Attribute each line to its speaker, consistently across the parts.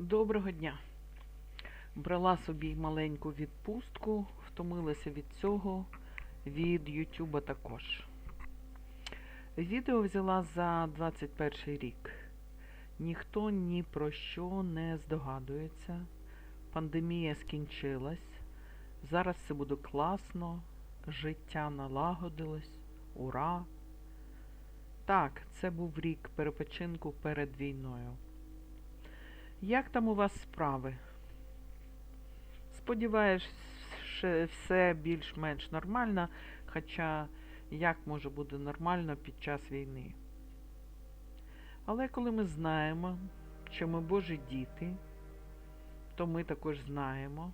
Speaker 1: Доброго дня. Брала собі маленьку відпустку, втомилася від цього, від Ютуба також. Відео взяла за 21 рік. Ніхто ні про що не здогадується. Пандемія скінчилась. Зараз все буде класно, життя налагодилось. Ура! Так, це був рік перепочинку перед війною. Як там у вас справи? Сподіваюсь, все більш-менш нормально, хоча як може бути нормально під час війни? Але коли ми знаємо, що ми Божі діти, то ми також знаємо,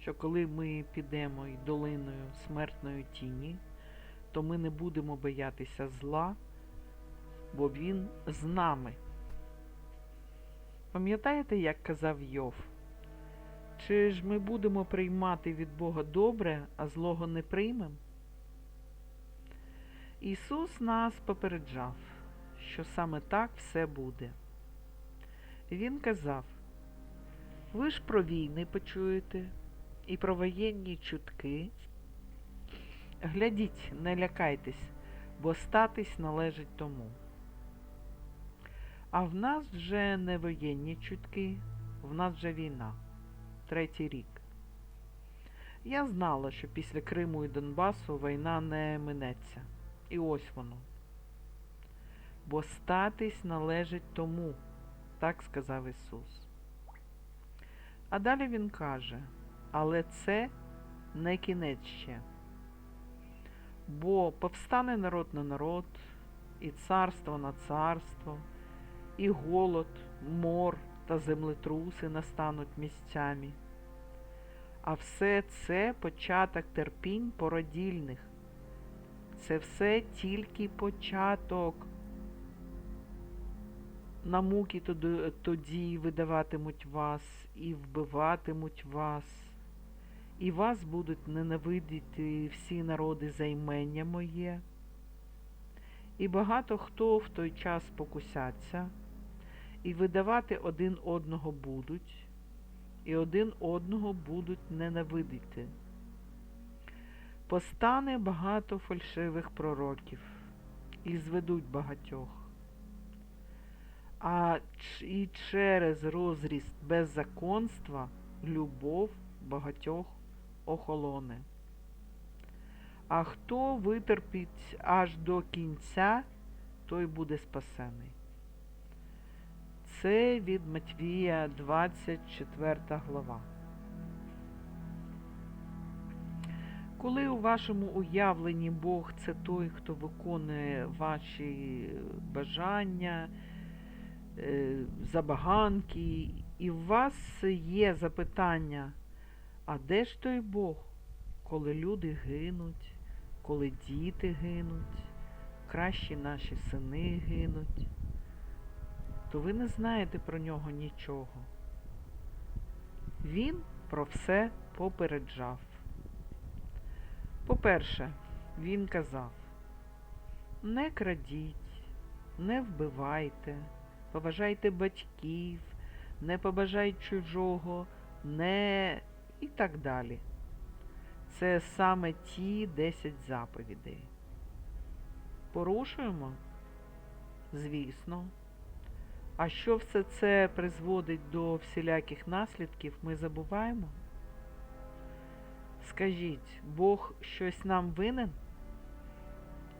Speaker 1: що коли ми підемо й долиною смертної тіні, то ми не будемо боятися зла, бо він з нами. Пам'ятаєте, як казав Йов? Чи ж ми будемо приймати від Бога добре, а злого не приймемо? Ісус нас попереджав, що саме так все буде. Він казав, ви ж про війни почуєте і про воєнні чутки. Глядіть, не лякайтесь, бо статись належить тому. А в нас вже не воєнні чутки, в нас вже війна. Третій рік. Я знала, що після Криму і Донбасу війна не минеться. І ось воно. Бо статись належить тому, так сказав Ісус. А далі Він каже, але це не кінець ще. Бо повстане народ на народ, і царство на царство, і голод, мор та землетруси настануть місцями. А все це початок терпінь породільних. Це все тільки початок. На муки тоді, видаватимуть вас і вбиватимуть вас, і вас будуть ненавидіти всі народи за імення моє. І багато хто в той час покусяться, і видавати один одного будуть, і один одного будуть ненавидіти. Постане багато фальшивих пророків, і зведуть багатьох. А і через розріст беззаконства любов багатьох охолоне. А хто витерпить аж до кінця, той буде спасений. Це від Матвія 24 глава. Коли у вашому уявленні Бог це той, хто виконує ваші бажання, е, забаганки, і у вас є запитання, а де ж той Бог, коли люди гинуть, коли діти гинуть, кращі наші сини гинуть, то ви не знаєте про нього нічого. Він про все попереджав. По-перше, він казав, не крадіть, не вбивайте, поважайте батьків, не побажайте чужого, не і так далі. Це саме ті 10 заповідей. Порушуємо? Звісно. А що все це призводить до всіляких наслідків, ми забуваємо? Скажіть, Бог щось нам винен?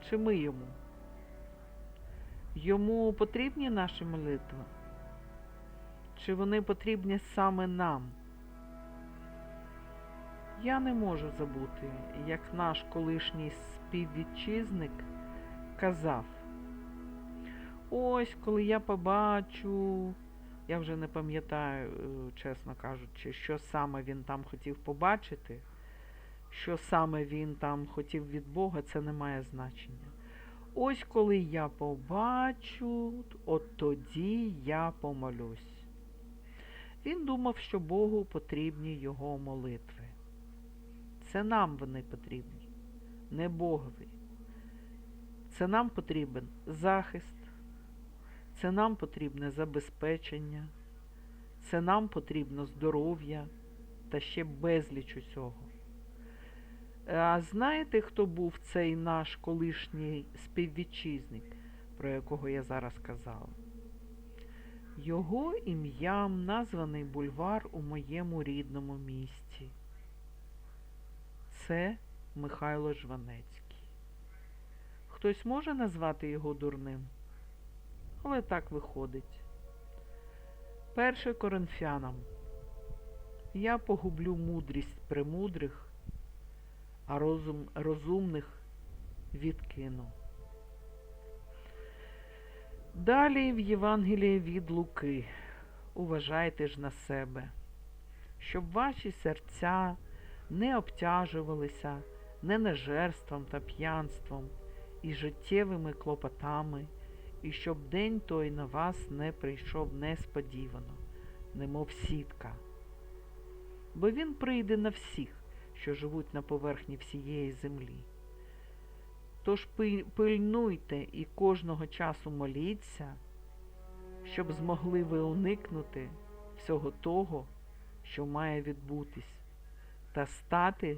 Speaker 1: Чи ми йому? Йому потрібні наші молитви? Чи вони потрібні саме нам? Я не можу забути, як наш колишній співвітчизник казав. Ось, коли я побачу, я вже не пам'ятаю, е, чесно кажучи, що саме він там хотів побачити, що саме він там хотів від Бога, це не має значення. Ось коли я побачу, от тоді я помолюсь. Він думав, що Богу потрібні його молитви. Це нам вони потрібні, не Богові. Це нам потрібен захист, це нам потрібне забезпечення, Це нам потрібно здоров'я та ще безліч усього. А знаєте, хто був цей наш колишній співвітчизник, про якого я зараз казала? Його ім'ям названий бульвар у моєму рідному місті. Це Михайло Жванецький. Хтось може назвати його дурним? Але так виходить. Перше коринфянам. Я погублю мудрість премудрих, а розум розумних відкину. Далі в Євангелії від Луки. Уважайте ж на себе, щоб ваші серця не обтяжувалися ненажерством та п'янством і життєвими клопотами, і щоб день той на вас не прийшов несподівано, немов сітка. Бо він прийде на всіх, що живуть на поверхні всієї землі. Тож пильнуйте і кожного часу моліться, щоб змогли ви уникнути всього того, що має відбутись, та стати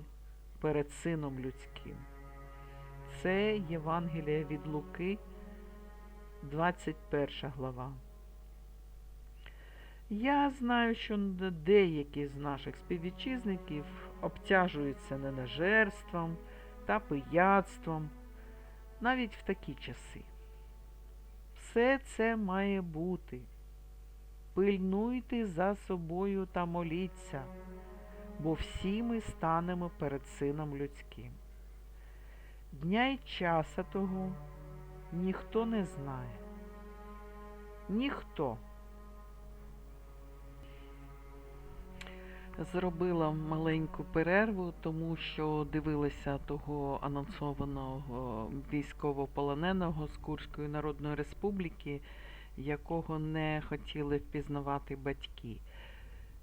Speaker 1: перед Сином Людським. Це Євангеліє від Луки, 21 глава. Я знаю, що деякі з наших співвітчизників обтяжуються ненажерством та пияцтвом навіть в такі часи. Все це має бути. Пильнуйте за собою та моліться, бо всі ми станемо перед Сином Людським. Дня й часа того ніхто не знає. Ніхто. Зробила маленьку перерву, тому що дивилася того анонсованого військовополоненого з Курської Народної Республіки, якого не хотіли впізнавати батьки.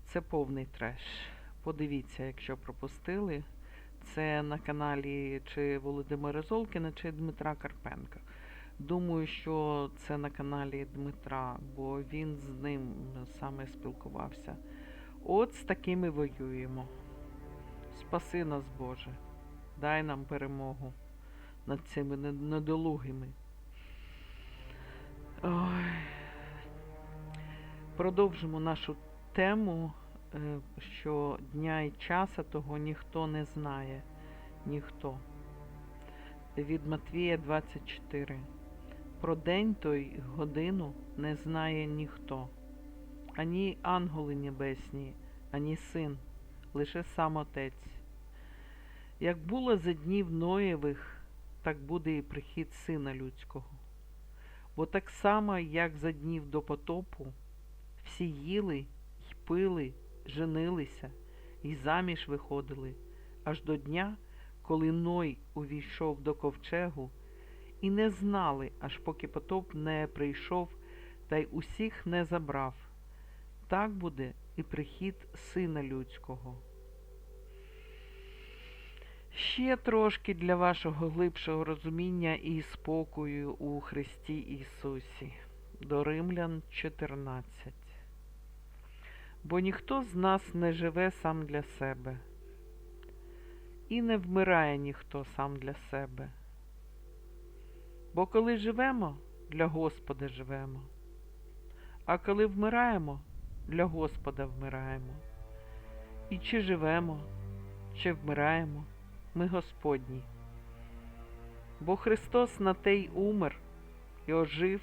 Speaker 1: Це повний треш. Подивіться, якщо пропустили. Це на каналі чи Володимира Золкіна, чи Дмитра Карпенка. Думаю, що це на каналі Дмитра, бо він з ним саме спілкувався. От з такими воюємо. Спаси нас, Боже, дай нам перемогу над цими недолугими. Ой. Продовжимо нашу тему, е, що дня і часа того ніхто не знає. Ніхто. Від Матвія 24. Про день той годину не знає ніхто ані ангели небесні, ані син, лише сам Отець. Як було за днів Ноєвих, так буде і прихід Сина Людського. Бо так само, як за днів до потопу, всі їли й пили, женилися і заміж виходили, аж до дня, коли Ной увійшов до ковчегу, і не знали, аж поки потоп не прийшов та й усіх не забрав так буде і прихід Сина Людського. Ще трошки для вашого глибшого розуміння і спокою у Христі Ісусі. До Римлян 14. Бо ніхто з нас не живе сам для себе, і не вмирає ніхто сам для себе. Бо коли живемо, для Господа живемо, а коли вмираємо, для Господа вмираємо. І чи живемо, чи вмираємо, ми Господні. Бо Христос на те умер і ожив,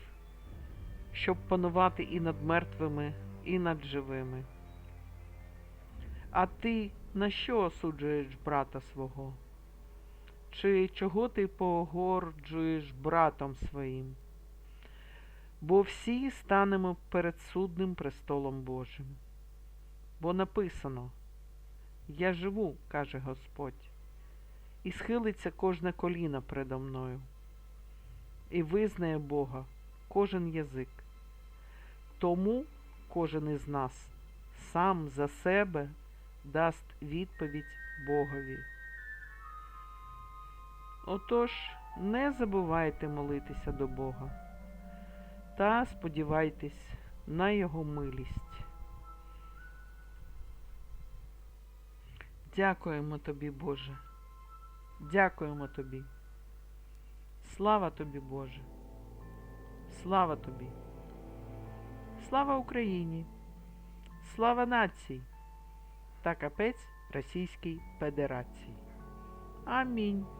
Speaker 1: щоб панувати і над мертвими, і над живими. А ти на що осуджуєш брата свого? Чи чого ти погорджуєш братом своїм? бо всі станемо перед судним престолом Божим. Бо написано Я живу, каже Господь, і схилиться кожне коліно предо мною, і визнає Бога кожен язик. Тому кожен із нас сам за себе дасть відповідь Богові. Отож, не забувайте молитися до Бога та сподівайтесь на Його милість. Дякуємо тобі, Боже. Дякуємо тобі. Слава тобі, Боже. Слава тобі. Слава Україні. Слава нації та капець Російській Федерації. Амінь.